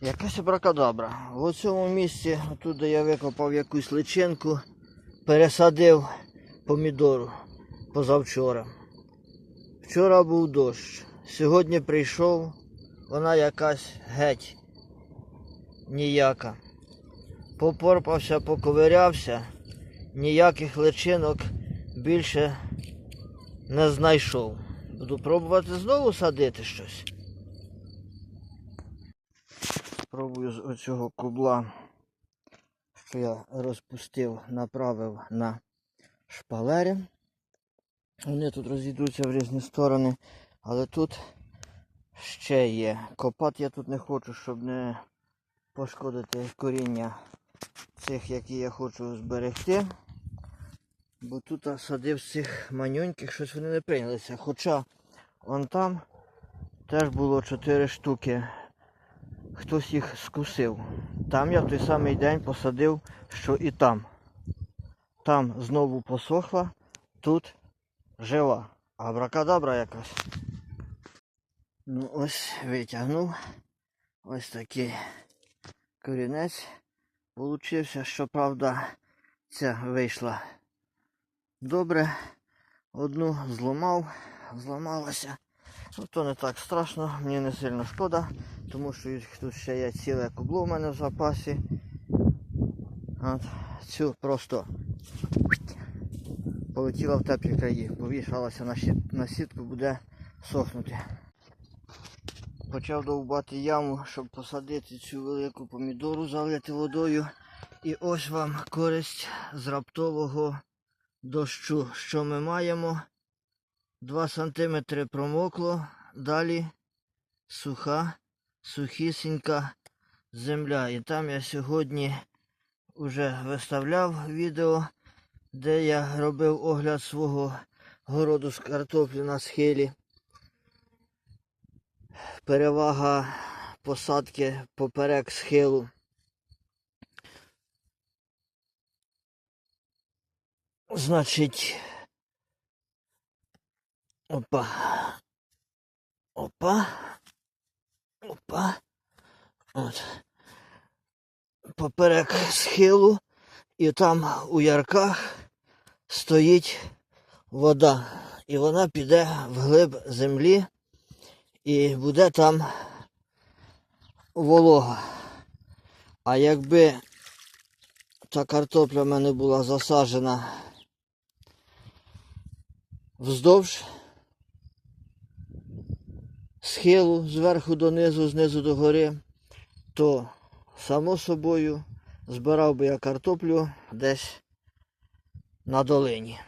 Якась абракадабра. В цьому місці, тут де я викопав якусь личинку, пересадив помідору позавчора. Вчора був дощ. Сьогодні прийшов, вона якась геть ніяка. Попорпався, поковирявся, ніяких личинок більше не знайшов. Буду пробувати знову садити щось. Пробую з оцього кубла, що я розпустив, направив на шпалери. Вони тут розійдуться в різні сторони, але тут ще є. Копати я тут не хочу, щоб не пошкодити коріння цих, які я хочу зберегти. Бо тут садив цих манюньких, щось вони не прийнялися. Хоча вон там теж було 4 штуки. Хтось їх скусив. Там я той самий день посадив, що і там. Там знову посохла, тут жива. Абракадабра якась. Ну ось витягнув. Ось такий корінець получився. Щоправда, ця вийшла добре. Одну зламав, зламалася. Ну, то не так страшно, мені не сильно шкода, тому що тут ще є ціле кубло в мене в запасі. От, цю просто полетіла в теплі краї, повішалася на, щит, на сітку, буде сохнути. Почав довбати яму, щоб посадити цю велику помідору, залити водою. І ось вам користь з раптового дощу. Що ми маємо? 2 см промокло, далі суха, сухісінька земля. І там я сьогодні вже виставляв відео, де я робив огляд свого городу з картоплі на схилі. Перевага посадки поперек схилу. Значить, опа. Опа. Опа. От. Поперек схилу і там у ярках стоїть вода. І вона піде вглиб землі і буде там волога. А якби та картопля в мене була засаджена вздовж схилу зверху донизу, знизу до гори, то само собою збирав би я картоплю десь на долині.